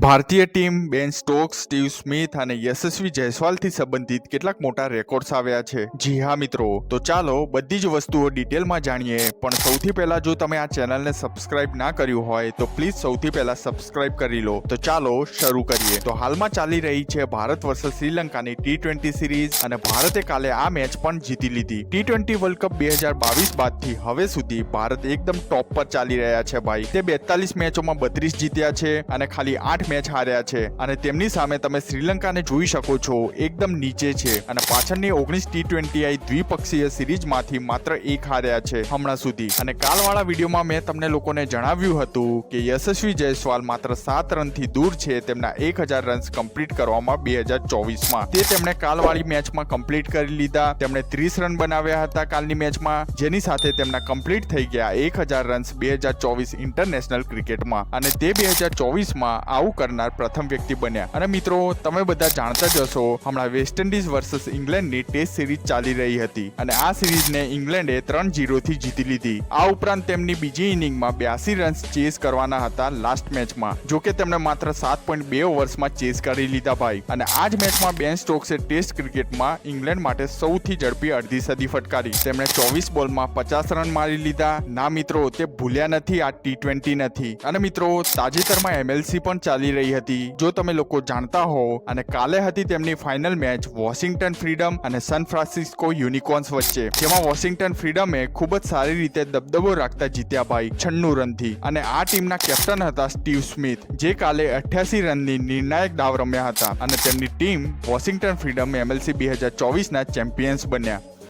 ભારતીય ટીમ, બેન Stokes, Steve Smith અને યશસ્વી જયસ્વાલથી સંબંધિત કેટલાક મોટા રેકોર્ડ્સ આવ્યા છે. જી હા, મિત્રો. તો ચાલો બધી જ વસ્તુઓ ડિટેલમાં જાણીએ. પણ સૌથી પહેલા જો તમે આ ચેનલને સબસ્ક્રાઇબ ના કર્યું હોય, તો પ્લીઝ સૌથી પહેલા સબસ્ક્રાઇબ કરી લો. તો ચાલો શરૂ કરીએ. તો હાલમાં ચાલી રહી છે ભારત વર્સેસ શ્રીલંકાની ટી ટ્વેન્ટી સિરીઝ અને ભારતે કાલે આ મેચ પણ જીતી લીધી. ટી ટ્વેન્ટી વર્લ્ડ કપ બે હજાર બાવીસ બાદથી હવે સુધી ભારત એકદમ ટોપ પર ચાલી રહ્યા છે ભાઈ. તે બેતાલીસ મેચોમાં બત્રીસ જીત્યા છે અને ખાલી આઠ મેચ હાર્યા છે અને તેમની સામે તમે શ્રીલંકાને જોઈ શકો છો. એકદમ નીચે છે અને પાછળની ઓગણીસ ટી ટ્વેન્ટી આઈ દ્વિપક્ષીય સિરીઝમાંથી માત્ર એક હાર્યા છે હમણાં સુધી. અને કાલવાળા વિડીયોમાં મેં તમને લોકોને જણાવ્યું હતું કે યશસ્વી જયસ્વાલ માત્ર સાત રનથી દૂર છે તેમના એક હજાર રન્સ કમ્પ્લીટ કરવામાં બે હજાર ચોવીસમાં. તે તેમણે કાલવાળી મેચમાં કમ્પ્લીટ કરી લીધા. તેમણે ત્રીસ રન બનાવ્યા હતા કાલની મેચમાં, જેની સાથે તેમના કમ્પ્લીટ થઈ ગયા એક હજાર રન્સ બે હજાર ચોવીસ ઇન્ટરનેશનલ ક્રિકેટમાં અને તે બે હજાર ચોવીસમાં આવું કરનાર પ્રથમ વ્યક્તિ બન્યા. અને મિત્રો, તમે બધા જાણતા જ હશો, હમણાં વેસ્ટ ઇન્ડિઝ વર્સેસ ઇંગ્લેન્ડની ટેસ્ટ સિરીઝ ચાલી રહી હતી. અને આ સિરીઝને ઇંગ્લેન્ડે ત્રણ જીરોથી જીતી લીધી. આ ઉપરાંત તેમની બીજી ઇનિંગમાં બ્યાસી રન્સ ચેઝ કરવાના હતા લાસ્ટ મેચમાં જો કે તેમણે માત્ર સાત પોઈન્ટ બે ઓવર્સમાં ચેઝ કરી લીધા ભાઈ. અને આ જ મેચમાં બેન સ્ટોક્સે ટેસ્ટ ક્રિકેટમાં ઇંગ્લેન્ડ માટે સૌથી ઝડપી અડધી સદી ફટકારી. તેમણે ચોવીસ બોલમાં પચાસ રન મારી લીધા. ના મિત્રો, તે ભૂલ્યા નથી, આ ટી ટ્વેન્ટી નથી. અને મિત્રો, તાજેતરમાં એમએલસી પણ ચાલી રહી હતી. જો તમે લોકો જાણતા હો અને કાલે હતી તેમની ફાઇનલ મેચ વોશિંગ્ટન ફ્રીડમ અને સન ફ્રાન્સિસ્કો યુનિકોર્ન્સ વચ્ચે. જેમાં વોશિંગ્ટન ફ્રીડમે ખૂબ જ સારી રીતે દબદબો રાખતા જીત્યા ભાઈ છન્નું રનથી અને આ ટીમના કેપ્ટન હતા સ્ટીવ સ્મિથ, જે કાલે અઠ્યાસી રનની નિર્ણાયક દાવ રમ્યા હતા. અને તેમની ટીમ વોશિંગ્ટન ફ્રીડમ એમએલસી બે હજાર ચોવીસના ચેમ્પિયન્સ બન્યા.